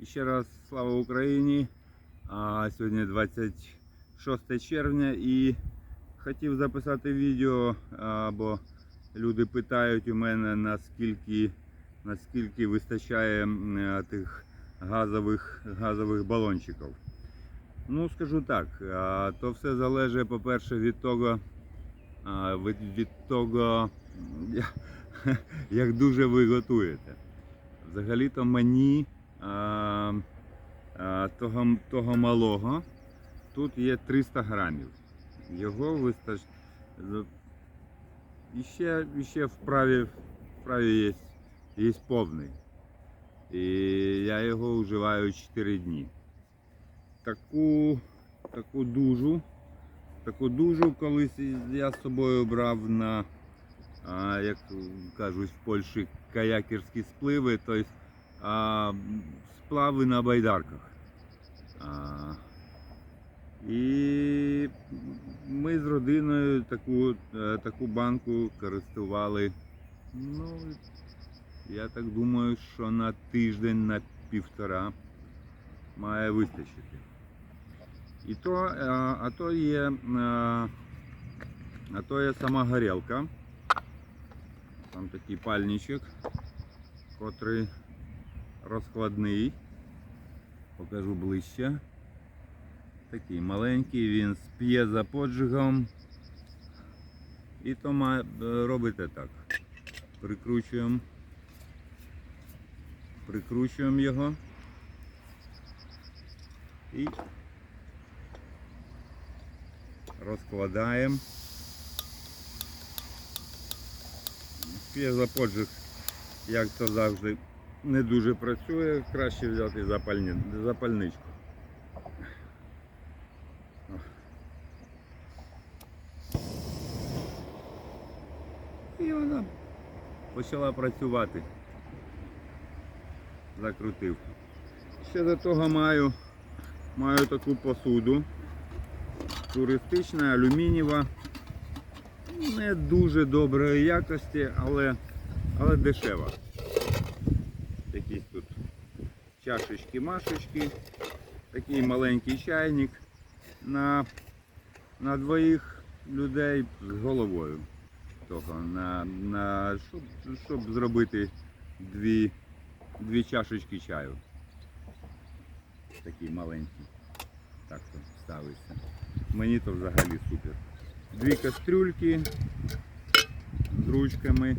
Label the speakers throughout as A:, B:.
A: І ще раз слава Україні. А, сьогодні 26 червня і хотів записати відео, бо люди питають у мене наскільки, наскільки вистачає тих газових, газових балончиків. Ну, скажу так, то все залежить, по-перше, від того, від, від того, як дуже ви готуєте. Взагалі-то мені того, того малого тут є 300 грамів. Його вистач... з- І ще, і ще вправі, вправі є, є повний. І я його вживаю 4 дні. Таку, таку дужу, таку дужу колись я з собою брав на, як кажуть в Польщі, каякерські спливи, тобто а, сплави на байдарках. А, і ми з родиною таку, е, таку банку користували. Ну, я так думаю, що на тиждень, на півтора має вистачити. І то, е, а то є, е, а то є сама горілка. Там такий пальничок, котрий розкладний. Покажу ближче. Такий маленький, він з п'єзоподжигом. І то е, робите так. Прикручуємо. Прикручуємо його. І розкладаємо. П'єзоподжиг, як то завжди, не дуже працює, краще взяти запальні, запальничку. І вона почала працювати. Закрутив. Ще до того маю, маю таку посуду. Туристична, алюмінієва. Не дуже доброї якості, але, але дешева. Якісь тут чашечки-машечки, такий маленький чайник на, на двоїх людей з головою. Того, на, на, щоб, щоб зробити дві, дві чашечки чаю. Такий маленький. Так то ставиться. Мені то взагалі супер. Дві кастрюльки з ручками,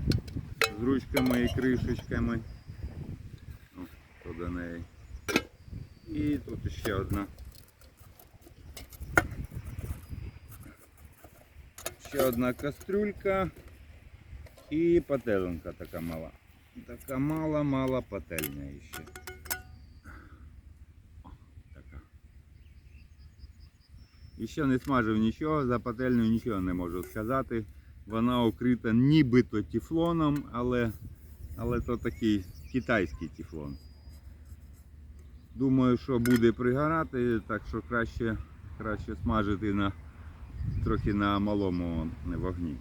A: з ручками і кришечками. До неї. І тут ще одна. Ще одна кастрюлька і пательонка така мала. Така мала-мала пательня ще. І ще не смажив нічого, за пательню нічого не можу сказати. Вона укрита нібито тефлоном, але, але то такий китайський тефлон. Думаю, що буде пригорати, так що краще, краще смажити на, трохи на малому вогні.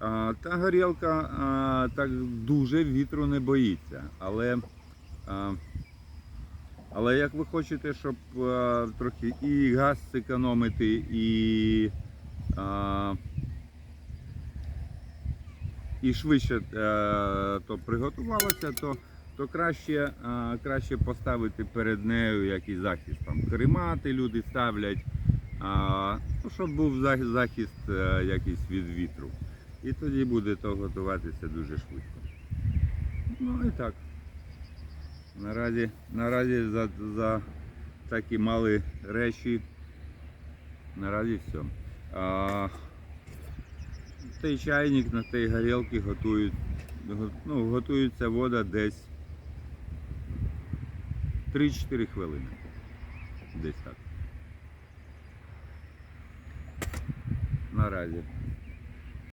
A: А, та горілка а, так дуже вітру не боїться, але, а, але як ви хочете, щоб а, трохи і газ зекономити, і, а, і швидше е, то приготувалося, то, то краще, краще поставити перед нею якийсь захист. Там каремати люди ставлять, ну, щоб був захист е, якийсь від вітру. І тоді буде то готуватися дуже швидко. Ну і так. Наразі, наразі за, за такі малі речі. Наразі все. А, той чайник на тій горілці готують, ну, готується вода десь 3-4 хвилини. Десь так. Наразі.